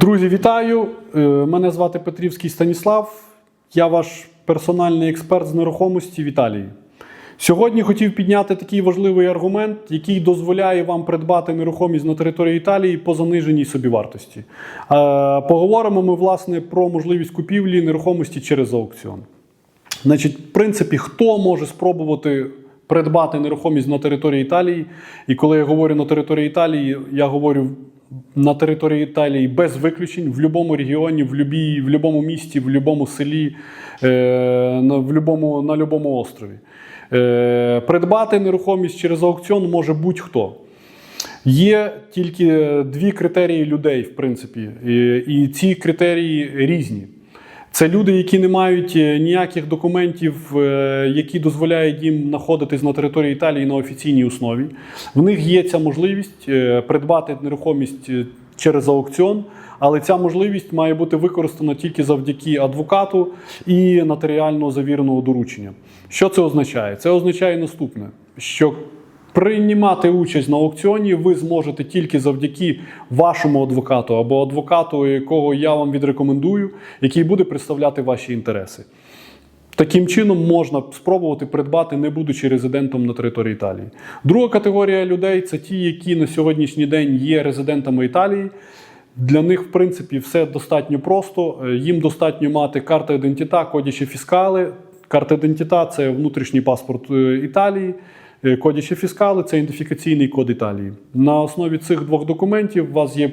Друзі, вітаю! Е, Мене звати Петрівський Станіслав. Я ваш персональний експерт з нерухомості в Італії. Сьогодні хотів підняти такий важливий аргумент, який дозволяє вам придбати нерухомість на території Італії по заниженій собівартості. Е, Поговоримо ми власне про можливість купівлі нерухомості через аукціон. Значить, в принципі, хто може спробувати придбати нерухомість на території Італії? І коли я говорю на території Італії, я говорю на території Італії без виключень, в будь-якому регіоні, в будь-якому місті, в будь-якому селі, е, на, в любому, на будь-якому острові. Е, придбати нерухомість через аукціон може будь-хто. Є тільки дві критерії людей, в принципі, і, і ці критерії різні. Це люди, які не мають е, ніяких документів, е, які дозволяють їм знаходитись на території Італії на офіційній основі. В них є ця можливість е, придбати нерухомість через аукціон, але ця можливість має бути використана тільки завдяки адвокату і нотаріально завіреного доручення. Що це означає? Це означає наступне: що Приймати участь на аукціоні ви зможете тільки завдяки вашому адвокату або адвокату, якого я вам відрекомендую, який буде представляти ваші інтереси. Таким чином можна спробувати придбати, не будучи резидентом на території Італії. Друга категорія людей це ті, які на сьогоднішній день є резидентами Італії. Для них, в принципі, все достатньо просто. Їм достатньо мати карта ідентита, кодічі фіскали. Карта ідентита це внутрішній паспорт е, Італії. Е, Кодічі фіскали це ідентифікаційний код Італії. На основі цих двох документів у вас є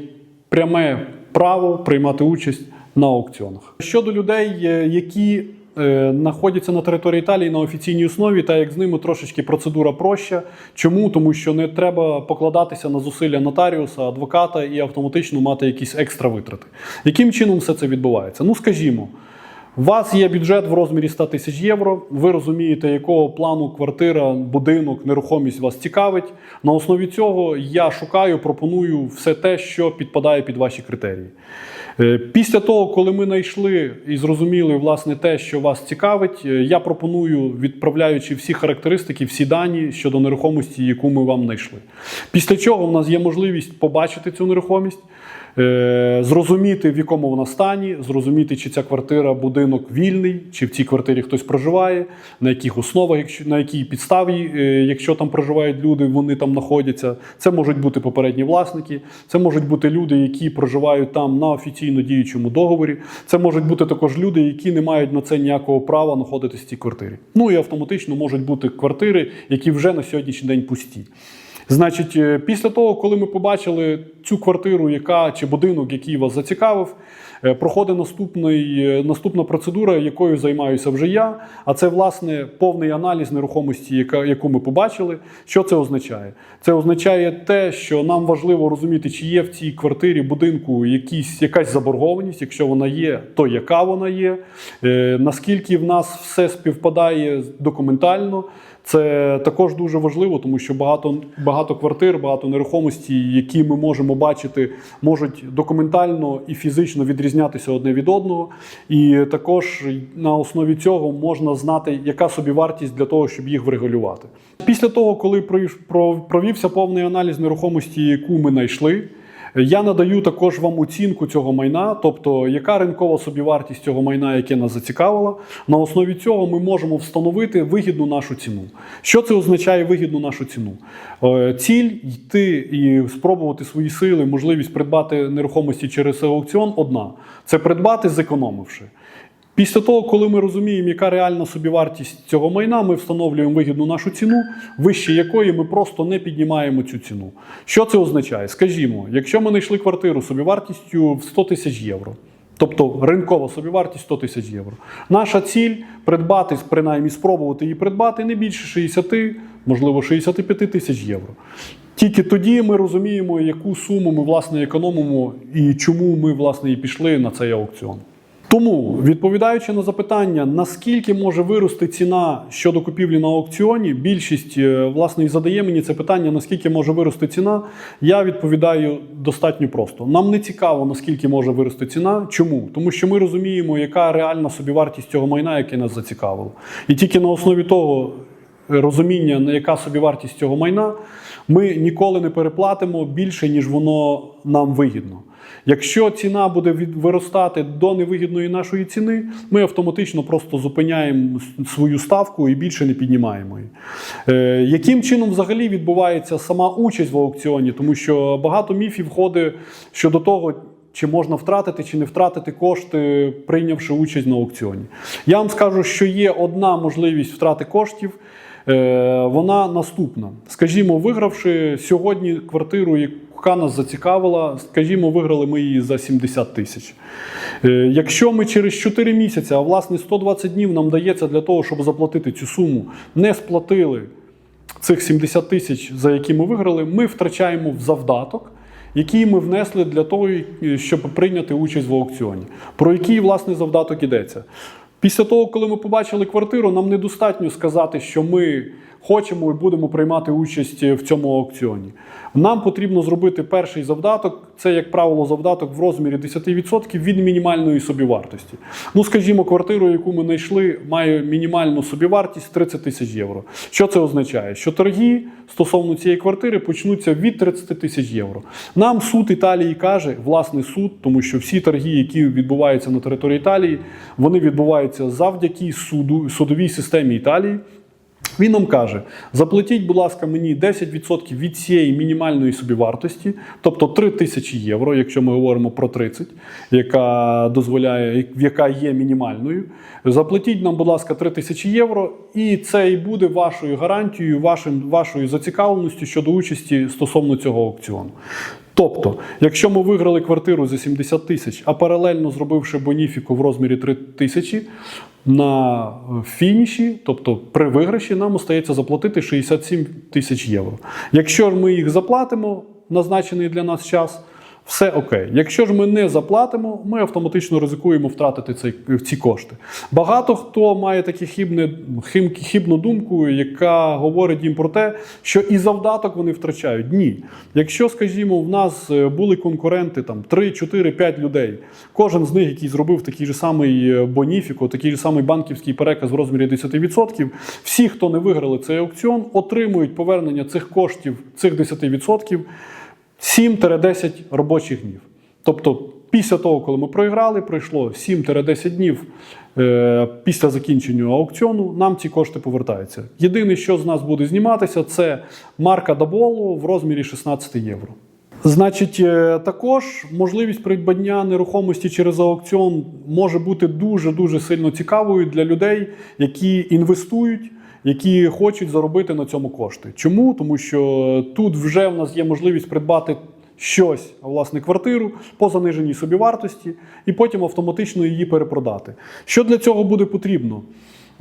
пряме право приймати участь на аукціонах. Щодо людей, е, які е, знаходяться на території Італії на офіційній основі, та як з ними трошечки процедура проща. Чому? Тому що не треба покладатися на зусилля нотаріуса, адвоката і автоматично мати якісь екстра витрати. Яким чином все це відбувається? Ну, скажімо. У вас є бюджет в розмірі 100 тисяч євро. Ви розумієте, якого плану квартира, будинок, нерухомість вас цікавить. На основі цього я шукаю, пропоную все те, що підпадає під ваші критерії. Е, Після того, коли ми знайшли і зрозуміли власне те, що вас цікавить, е, я пропоную, відправляючи всі характеристики, всі дані щодо нерухомості, яку ми вам знайшли. Після чого в нас є можливість побачити цю нерухомість. Е, Зрозуміти, в якому вона стані, зрозуміти, чи ця квартира, будинок вільний, чи в цій квартирі хтось проживає, на яких основах, на якій підставі, е, якщо там проживають люди, вони там знаходяться. Це можуть бути попередні власники, це можуть бути люди, які проживають там на офіційно діючому договорі. Це можуть бути також люди, які не мають на це ніякого права знаходитися в цій квартирі. Ну і автоматично можуть бути квартири, які вже на сьогоднішній день пусті. Значить, е, після того, коли ми побачили цю квартиру, яка чи будинок, який вас зацікавив, е, проходить наступний, е, наступна процедура, якою займаюся вже я. А це власне повний аналіз нерухомості, яка, яку ми побачили. Що це означає? Це означає те, що нам важливо розуміти, чи є в цій квартирі будинку якісь, якась заборгованість. Якщо вона є, то яка вона є, наскільки в нас все співпадає документально. Це також дуже важливо, тому що багато, багато квартир, багато нерухомості, які ми можемо бачити, можуть документально і фізично відрізнятися одне від одного. І також на основі цього можна знати, яка собівартість для того, щоб їх врегулювати. Після того, коли провів- про- провівся повний аналіз нерухомості, яку ми знайшли. Я надаю також вам оцінку цього майна, тобто яка ринкова собівартість цього майна, яке нас зацікавило. На основі цього ми можемо встановити вигідну нашу ціну. Що це означає вигідну нашу ціну? Е, Ціль йти і спробувати свої сили, можливість придбати нерухомості через аукціон одна це придбати, зекономивши. Після того, коли ми розуміємо, яка реальна собівартість цього майна, ми встановлюємо вигідну нашу ціну, вище якої ми просто не піднімаємо цю ціну. Що це означає? Скажімо, якщо ми знайшли квартиру собівартістю в 100 тисяч євро, тобто ринкова собівартість 100 тисяч євро, наша ціль придбати, принаймні спробувати її придбати не більше 60, можливо, 65 тисяч євро. Тільки тоді ми розуміємо, яку суму ми власне економимо і чому ми власне і пішли на цей аукціон. Тому, відповідаючи на запитання, наскільки може вирости ціна щодо купівлі на аукціоні, більшість е, власне і задає мені це питання, наскільки може вирости ціна. Я відповідаю достатньо просто. Нам не цікаво, наскільки може вирости ціна. Чому? Тому що ми розуміємо, яка реальна собівартість цього майна, яке нас зацікавило. І тільки на основі того. Розуміння, на яка собівартість цього майна, ми ніколи не переплатимо більше, ніж воно нам вигідно. Якщо ціна буде виростати до невигідної нашої ціни, ми автоматично просто зупиняємо свою ставку і більше не піднімаємо її. Е, яким чином взагалі відбувається сама участь в аукціоні? Тому що багато міфів ходить щодо того, чи можна втратити, чи не втратити кошти, прийнявши участь на аукціоні. Я вам скажу, що є одна можливість втрати коштів. Е, Вона наступна. Скажімо, вигравши сьогодні квартиру, яка нас зацікавила, скажімо, виграли ми її за 70 тисяч. Е, Якщо ми через 4 місяці, а власне 120 днів нам дається для того, щоб заплатити цю суму, не сплатили цих 70 тисяч, за які ми виграли, ми втрачаємо в завдаток, який ми внесли для того, щоб прийняти участь в аукціоні. Про який власне завдаток ідеться? Після того, коли ми побачили квартиру, нам недостатньо сказати, що ми хочемо і будемо приймати участь в цьому аукціоні. Нам потрібно зробити перший завдаток. Це, як правило, завдаток в розмірі 10% від мінімальної собівартості. Ну, скажімо, квартиру, яку ми знайшли, має мінімальну собівартість 30 тисяч євро. Що це означає? Що торги стосовно цієї квартири почнуться від 30 тисяч євро. Нам суд Італії каже, власний суд, тому що всі торги, які відбуваються на території Італії, вони відбуваються завдяки суду, судовій системі Італії. Він нам каже: заплатіть, будь ласка, мені 10% від цієї мінімальної собівартості, тобто 3 тисячі євро, якщо ми говоримо про 30, яка дозволяє, яка є мінімальною. Заплатіть нам, будь ласка, 3 тисячі євро, і це і буде вашою гарантією, вашим, вашою зацікавленістю щодо участі стосовно цього аукціону. Тобто, якщо ми виграли квартиру за 70 тисяч, а паралельно зробивши боніфіку в розмірі 3 тисячі, на е, фініші, тобто при виграші, нам остається заплатити 67 тисяч євро. Якщо ми їх заплатимо назначений для нас час, все окей. Якщо ж ми не заплатимо, ми автоматично ризикуємо втратити цей, ці кошти. Багато хто має таку хибне, хим, хибну думку, яка говорить їм про те, що і завдаток вони втрачають. Ні. Якщо, скажімо, в нас е, були конкуренти там 3, 4, 5 людей, кожен з них, який зробив такий же самий е, боніфіко, такий же самий банківський переказ в розмірі 10%, всі, хто не виграли цей аукціон, отримують повернення цих коштів, цих 10% 7-10 робочих днів. Тобто, після того, коли ми проіграли, пройшло 7-10 днів е, після закінчення аукціону, нам ці кошти повертаються. Єдине, що з нас буде зніматися, це марка Даболу в розмірі 16 євро. Значить, е, також можливість придбання нерухомості через аукціон може бути дуже дуже сильно цікавою для людей, які інвестують які хочуть заробити на цьому кошти. Чому? Тому що тут вже в нас є можливість придбати щось, а власне квартиру по заниженій собівартості, і потім автоматично її перепродати. Що для цього буде потрібно?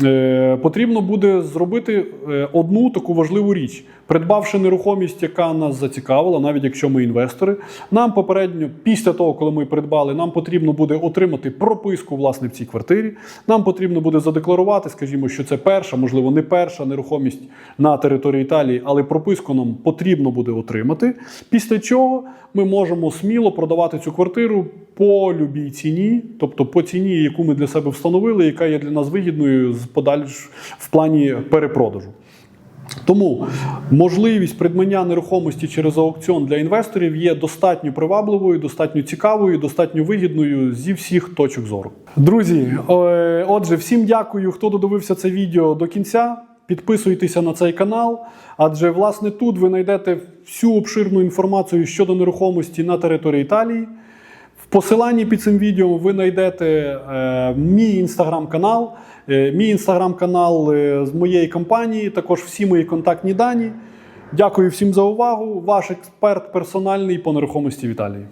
Е, Потрібно буде зробити е, одну таку важливу річ, придбавши нерухомість, яка нас зацікавила, навіть якщо ми інвестори. Нам попередньо, після того, коли ми придбали, нам потрібно буде отримати прописку власне в цій квартирі. Нам потрібно буде задекларувати, скажімо, що це перша, можливо, не перша нерухомість на території Італії, але прописку нам потрібно буде отримати. Після чого ми можемо сміло продавати цю квартиру по любій ціні, тобто по ціні, яку ми для себе встановили, яка є для нас вигідною з подальш в плані перепродажу. Тому можливість придбання нерухомості через аукціон для інвесторів є достатньо привабливою, достатньо цікавою, достатньо вигідною зі всіх точок зору. Друзі, е, отже, всім дякую, хто додивився це відео до кінця. Підписуйтеся на цей канал, адже власне тут ви знайдете всю обширну інформацію щодо нерухомості на території Італії. В посиланні під цим відео ви знайдете е, мій інстаграм-канал, е, мій інстаграм-канал е, з моєї компанії, також всі мої контактні дані. Дякую всім за увагу. Ваш експерт персональний по нерухомості в Італії.